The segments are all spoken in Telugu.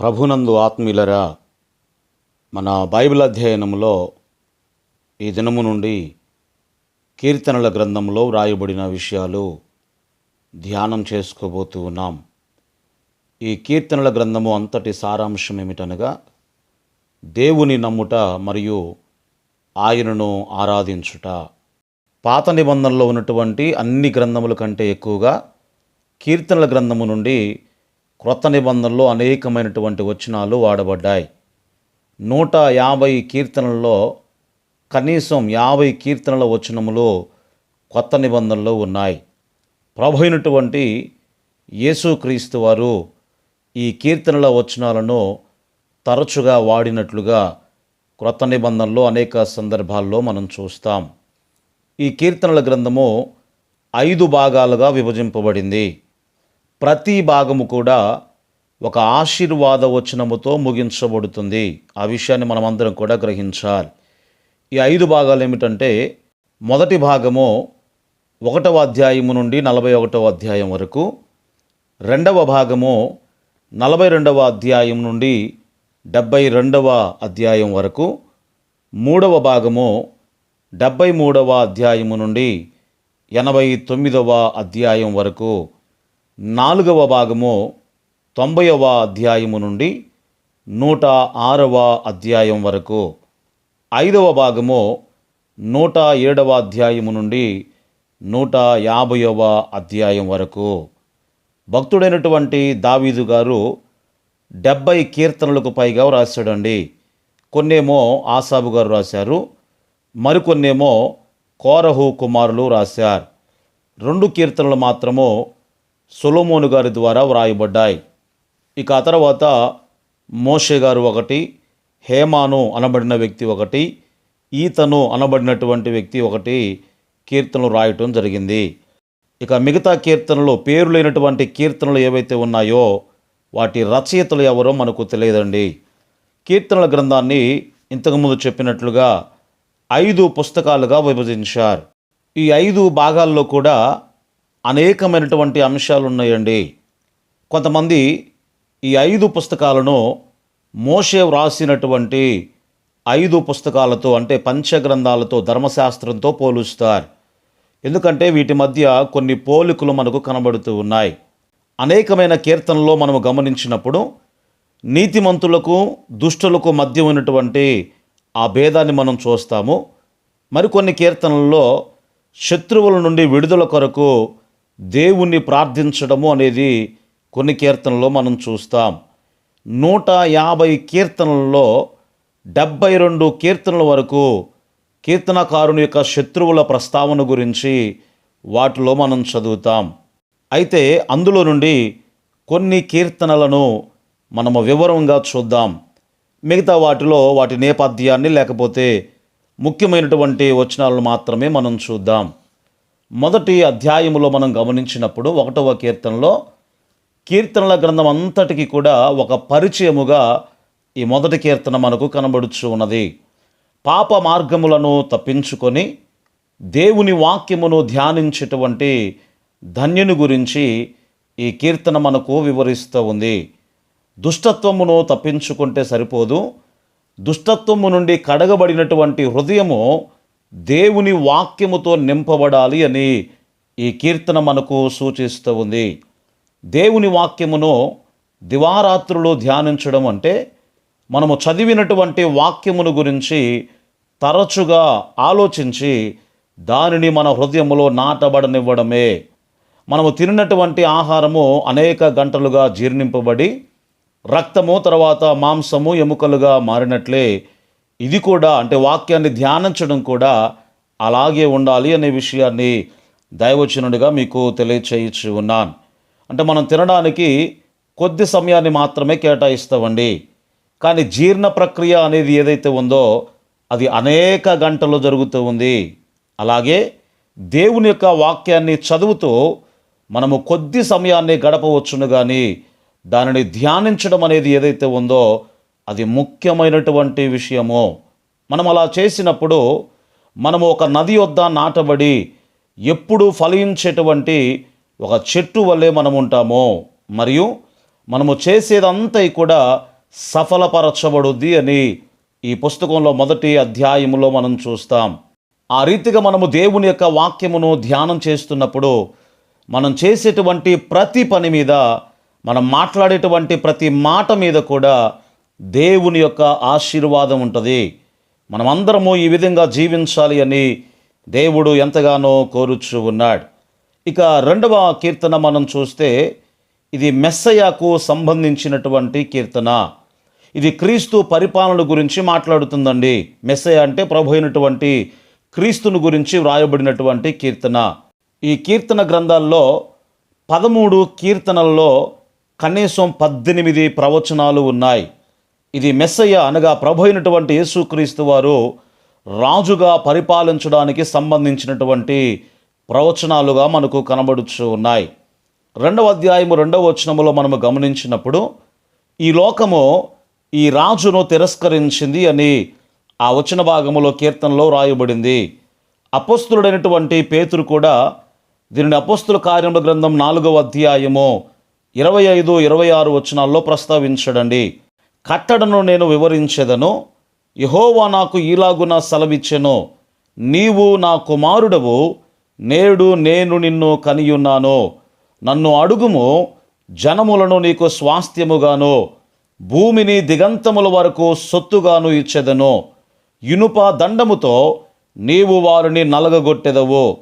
ప్రభునందు ఆత్మీయులరా మన బైబిల్ అధ్యయనంలో ఈ దినము నుండి కీర్తనల గ్రంథంలో వ్రాయబడిన విషయాలు ధ్యానం చేసుకోబోతూ ఉన్నాం. ఈ కీర్తనల గ్రంథము అంతటి సారాంశం ఏమిటనగా దేవుని నమ్ముట మరియు ఆయనను ఆరాధించుట. పాత నిబంధనలో ఉన్నటువంటి అన్ని గ్రంథముల కంటే ఎక్కువగా కీర్తనల గ్రంథము నుండి క్రొత్త నిబంధనలో అనేకమైనటువంటి వచనాలు వాడబడ్డాయి. నూట యాభై కీర్తనల్లో కనీసం యాభై కీర్తనల వచనములు కొత్త నిబంధనలో ఉన్నాయి. ప్రభు అయినటువంటి యేసుక్రీస్తు వారు ఈ కీర్తనల వచనాలను తరచుగా వాడినట్లుగా క్రొత్త నిబంధనలో అనేక సందర్భాల్లో మనం చూస్తాం. ఈ కీర్తనల గ్రంథము ఐదు భాగాలుగా విభజింపబడింది. ప్రతి భాగము కూడా ఒక ఆశీర్వాద వచనముతో ముగించబడుతుంది. ఆ విషయాన్ని మనమందరం కూడా గ్రహించాలి. ఈ ఐదు భాగాలు ఏమిటంటే మొదటి భాగము ఒకటవ అధ్యాయము నుండి నలభై ఒకటవ అధ్యాయం వరకు రెండవ భాగము నలభై రెండవ అధ్యాయం నుండి డెబ్భై రెండవ అధ్యాయం వరకు మూడవ భాగము డెబ్భై మూడవ అధ్యాయము నుండి ఎనభై తొమ్మిదవ అధ్యాయం వరకు నాలుగవ భాగము తొంభైవ అధ్యాయము నుండి నూట ఆరవ అధ్యాయం వరకు. ఐదవ భాగము నూట ఏడవ అధ్యాయము నుండి నూట యాభైవ అధ్యాయం వరకు. భక్తుడైనటువంటి దావీదు గారు డెబ్బై కీర్తనలకు పైగా రాశాడండి కొన్నేమో ఆసాబు గారు రాశారు మరికొన్నేమో కోరహు కుమారులు రాశారు. రెండు కీర్తనలు మాత్రము సొలోమోను గారి ద్వారా వ్రాయబడ్డాయి. ఇక ఆ తర్వాత మోషే గారు ఒకటి హేమాను అనబడిన వ్యక్తి ఒకటి ఈతను అనబడినటువంటి వ్యక్తి ఒకటి కీర్తనలు రాయటం జరిగింది. ఇక మిగతా కీర్తనలు పేరు లేనటువంటి కీర్తనలు ఏవైతే ఉన్నాయో వాటి రచయితలు ఎవరో మనకు తెలియదండి. కీర్తనల గ్రంథాన్ని ఇంతకుముందు చెప్పినట్లుగా ఐదు పుస్తకాలుగా విభజించారు. ఈ ఐదు భాగాల్లో కూడా అనేకమైనటువంటి అంశాలు ఉన్నాయండి. కొంతమంది ఈ ఐదు పుస్తకాలను మోషే వ్రాసినటువంటి ఐదు పుస్తకాలతో అంటే పంచగ్రంథాలతో ధర్మశాస్త్రంతో పోలుస్తారు. ఎందుకంటే వీటి మధ్య కొన్ని పోలికలు మనకు కనబడుతూ ఉన్నాయి. అనేకమైన కీర్తనలో మనము గమనించినప్పుడు నీతిమంతులకు దుష్టులకు మధ్య ఉన్నటువంటి ఆ భేదాన్ని మనం చూస్తాము. మరికొన్ని కీర్తనల్లో శత్రువుల నుండి విడుదల కొరకు దేవుణ్ణి ప్రార్థించడము అనేది కొన్ని కీర్తనల్లో మనం చూస్తాం. నూట యాభై కీర్తనల్లో డెబ్బై రెండు కీర్తనల వరకు కీర్తనకారుని యొక్క శత్రువుల ప్రస్తావన గురించి వాటిలో మనం చదువుతాం. అయితే అందులో నుండి కొన్ని కీర్తనలను మనము వివరంగా చూద్దాం. మిగతా వాటిలో వాటి నేపథ్యాన్ని లేకపోతే ముఖ్యమైనటువంటి వచనాలను మాత్రమే మనం చూద్దాం. మొదటి అధ్యాయములో మనం గమనించినప్పుడు ఒకటవ కీర్తనలో కీర్తనల గ్రంథం అంతటికి కూడా ఒక పరిచయముగా ఈ మొదటి కీర్తన మనకు కనబడుచు ఉన్నది. పాప మార్గములను తప్పించుకొని దేవుని వాక్యమును ధ్యానించేటువంటి ధన్యుని గురించి ఈ కీర్తన మనకు వివరిస్తూ ఉంది. దుష్టత్వమును తప్పించుకుంటే సరిపోదు. దుష్టత్వము నుండి కడగబడినటువంటి హృదయము దేవుని వాక్యముతో నింపబడాలి అని ఈ కీర్తన మనకు సూచిస్తూ ఉంది. దేవుని వాక్యమును దివారాత్రులు ధ్యానించడం అంటే మనము చదివినటువంటి వాక్యమును గురించి తరచుగా ఆలోచించి దానిని మన హృదయములో నాటబడనివ్వడమే. మనము తిన్నటువంటి ఆహారము అనేక గంటలుగా జీర్ణింపబడి రక్తము తర్వాత మాంసము ఎముకలుగా మారినట్లే ఇది కూడా అంటే వాక్యాన్ని ధ్యానించడం కూడా అలాగే ఉండాలి అనే విషయాన్ని దైవచనుడిగా మీకు తెలియచేయచ్చు ఉన్నాను. అంటే మనం తినడానికి కొద్ది సమయాన్ని మాత్రమే కేటాయిస్తామండి. కానీ జీర్ణ ప్రక్రియ అనేది ఏదైతే ఉందో అది అనేక గంటలు జరుగుతూ ఉంది. అలాగే దేవుని యొక్క వాక్యాన్ని చదువుతూ మనము కొద్ది సమయాన్ని గడపవచ్చును కానీ దానిని ధ్యానించడం అనేది ఏదైతే ఉందో అది ముఖ్యమైనటువంటి విషయము. మనం అలా చేసినప్పుడు మనము ఒక నది వద్ద నాటబడి ఎప్పుడు ఫలించేటువంటి ఒక చెట్టు వల్లే మనం ఉంటాము మరియు మనము చేసేదంతా కూడా సఫలపరచబడుద్ది అని ఈ పుస్తకంలో మొదటి అధ్యాయములో మనం చూస్తాం. ఆ రీతిగా మనము దేవుని యొక్క వాక్యమును ధ్యానం చేస్తున్నప్పుడు మనం చేసేటువంటి ప్రతి పని మీద మనం మాట్లాడేటువంటి ప్రతి మాట మీద కూడా దేవుని యొక్క ఆశీర్వాదం ఉంటుంది. మనమందరము ఈ విధంగా జీవించాలి అని దేవుడు ఎంతగానో కోరుచు ఉన్నాడు. ఇక రెండవ కీర్తన మనం చూస్తే ఇది మెస్సయాకు సంబంధించినటువంటి కీర్తన. ఇది క్రీస్తు పరిపాలన గురించి మాట్లాడుతుందండి. మెస్సయ అంటే ప్రభు అయినటువంటి క్రీస్తుని గురించి వ్రాయబడినటువంటి కీర్తన. ఈ కీర్తన గ్రంథాల్లో పదమూడు కీర్తనల్లో కనీసం పద్దెనిమిది ప్రవచనాలు ఉన్నాయి. ఇది మెస్సయ్య అనగా ప్రభు అయినటువంటి యేసుక్రీస్తు వారు రాజుగా పరిపాలించడానికి సంబంధించినటువంటి ప్రవచనాలుగా మనకు కనబడుచు ఉన్నాయి. రెండవ అధ్యాయము రెండవ వచనములో మనము గమనించినప్పుడు ఈ లోకము ఈ రాజును తిరస్కరించింది అని ఆ వచన భాగములో కీర్తనలో రాయబడింది. అపస్తుడైనటువంటి పేతురు కూడా దీనిని అపస్తుల కార్యముల గ్రంథం నాలుగవ అధ్యాయము ఇరవై ఐదు ఇరవై ఆరు వచనాల్లో ప్రస్తావించడండి. కట్టడను నేను వివరించెదను. యహోవా నాకు ఈలాగున సెలవిచ్చెను. నీవు నా కుమారుడవు. నేడు నేను నిన్ను కనియున్నాను. నన్ను అడుగుము. జనములను నీకు స్వాస్థ్యముగాను. భూమిని దిగంతముల వరకు సొత్తుగాను ఇచ్చెదను. ఇనుప దండముతో నీవు వారిని నలగగొట్టెదవు.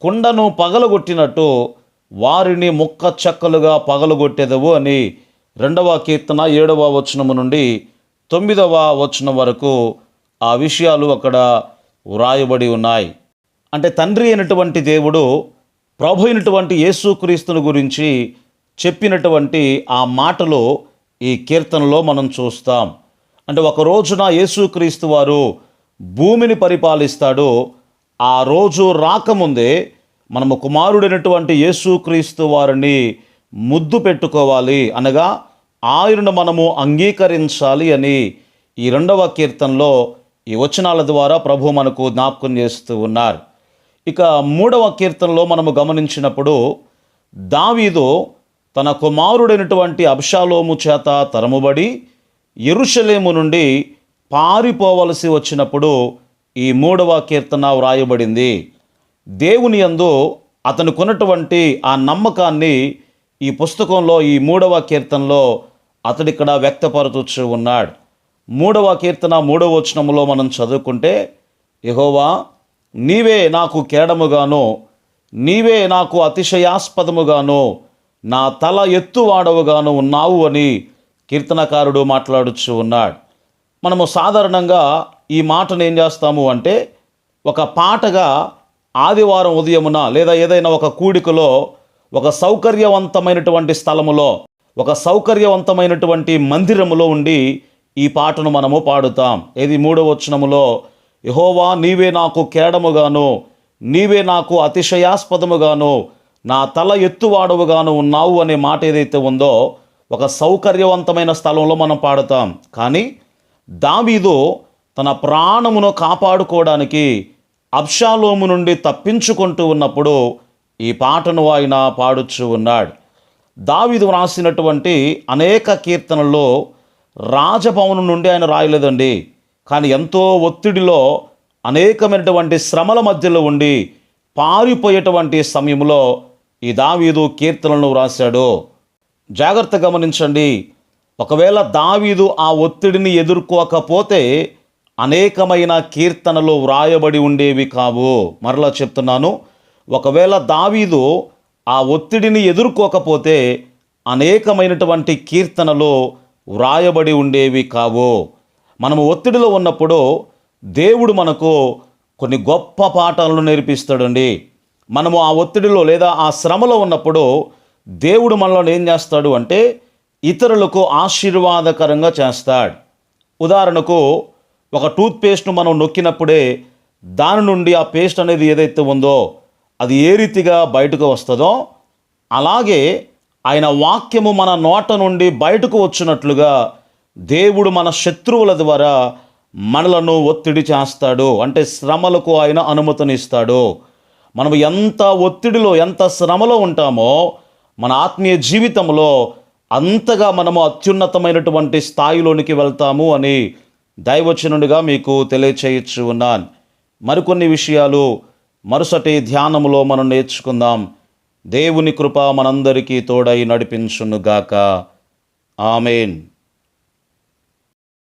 కుండను పగలగొట్టినట్టు వారిని ముక్క చెక్కలుగా పగలగొట్టెదవు అని రెండవ కీర్తన ఏడవ వచనము నుండి తొమ్మిదవ వచనం వరకు ఆ విషయాలు అక్కడ వ్రాయబడి ఉన్నాయి. అంటే తండ్రి అయినటువంటి దేవుడు ప్రభు అయినటువంటి యేసుక్రీస్తుని గురించి చెప్పినటువంటి ఆ మాటలు ఈ కీర్తనలో మనం చూస్తాం. అంటే ఒక రోజున యేసుక్రీస్తు వారు భూమిని పరిపాలిస్తాడు. ఆ రోజు రాకముందే మనము కుమారుడైనటువంటి యేసుక్రీస్తు వారిని ముద్దు పెట్టుకోవాలి అనగా ఆయనను మనము అంగీకరించాలి అని ఈ రెండవ కీర్తనలో ఈ వచనాల ద్వారా ప్రభు మనకు జ్ఞాపకం చేస్తూ ఉన్నారు. ఇక మూడవ కీర్తనలో మనము గమనించినప్పుడు దావీదు తన కుమారుడైనటువంటి అబ్షాలోము చేత తరముబడి ఎరుషలేము నుండి పారిపోవలసి వచ్చినప్పుడు ఈ మూడవ కీర్తన వ్రాయబడింది. దేవుని యందు అతను కొన్నటువంటి ఆ నమ్మకాన్ని ఈ పుస్తకంలో ఈ మూడవ కీర్తనలో అతడిక్కడ వ్యక్తపరచుచ్చు ఉన్నాడు. మూడవ కీర్తన మూడవ వచనములో మనం చదువుకుంటే యహోవా నీవే నాకు కేడముగాను నీవే నాకు అతిశయాస్పదముగాను నా తల ఎత్తువాడవుగాను ఉన్నావు అని కీర్తనకారుడు మాట్లాడుచు ఉన్నాడు. మనము సాధారణంగా ఈ మాటను ఏం చేస్తాము అంటే ఒక పాటగా ఆదివారం ఉదయమున లేదా ఏదైనా ఒక కూడికలో ఒక సౌకర్యవంతమైనటువంటి స్థలములో ఒక సౌకర్యవంతమైనటువంటి మందిరములో ఉండి ఈ పాటను మనము పాడుతాం. ఇది మూడవ వచనములో యహోవా నీవే నాకు కేడముగాను నీవే నాకు అతిశయాస్పదముగాను నా తల ఎత్తువాడవుగాను ఉన్నావు అనే మాట ఏదైతే ఉందో ఒక సౌకర్యవంతమైన స్థలంలో మనం పాడుతాం. కానీ దావీదు తన ప్రాణమును కాపాడుకోవడానికి అబ్షాలోము నుండి తప్పించుకుంటూ ఉన్నప్పుడు ఈ పాటను ఆయన పాడుచు ఉన్నాడు. దావీదు వ్రాసినటువంటి అనేక కీర్తనల్లో రాజభవనం నుండి ఆయన రాయలేదండి. కానీ ఎంతో ఒత్తిడిలో అనేకమైనటువంటి శ్రమల మధ్యలో ఉండి పారిపోయేటువంటి సమయంలో ఈ దావీదు కీర్తనలను వ్రాశాడు. జాగ్రత్త గమనించండి. ఒకవేళ దావీదు ఆ ఒత్తిడిని ఎదుర్కోకపోతే అనేకమైన కీర్తనలు వ్రాయబడి ఉండేవి కావు. మరలా చెప్తున్నాను ఒకవేళ దావీదు ఆ ఒత్తిడిని ఎదుర్కోకపోతే అనేకమైనటువంటి కీర్తనలు వ్రాయబడి ఉండేవి కావు. మనము ఒత్తిడిలో ఉన్నప్పుడు దేవుడు మనకు కొన్ని గొప్ప పాఠాలను నేర్పిస్తాడండి. మనము ఆ ఒత్తిడిలో లేదా ఆ శ్రమలో ఉన్నప్పుడు దేవుడు మనలో ఏం చేస్తాడు అంటే ఇతరులకు ఆశీర్వాదకరంగా చేస్తాడు. ఉదాహరణకు ఒక టూత్పేస్ట్ను మనం నొక్కినప్పుడే దాని నుండి ఆ పేస్ట్ అనేది ఏదైతే ఉందో అది ఏ రీతిగా బయటకు వస్తుందో అలాగే ఆయన వాక్యము మన నోట నుండి బయటకు వచ్చినట్లుగా దేవుడు మన శత్రువుల ద్వారా మనలను ఒత్తిడి చేస్తాడు. అంటే శ్రమలకు ఆయన అనుమతినిస్తాడు. మనం ఎంత ఒత్తిడిలో ఎంత శ్రమలో ఉంటామో మన ఆత్మీయ జీవితంలో అంతగా మనము అత్యున్నతమైనటువంటి స్థాయిలోనికి వెళ్తాము అని దైవచనుడిగా మీకు తెలియచేయచ్చు ఉన్నాను మరికొన్ని విషయాలు మరుసటి ధ్యానములో మనం నేర్చుకుందాం. దేవుని కృప మనందరికీ తోడై నడిపించునుగాక. ఆమెన్.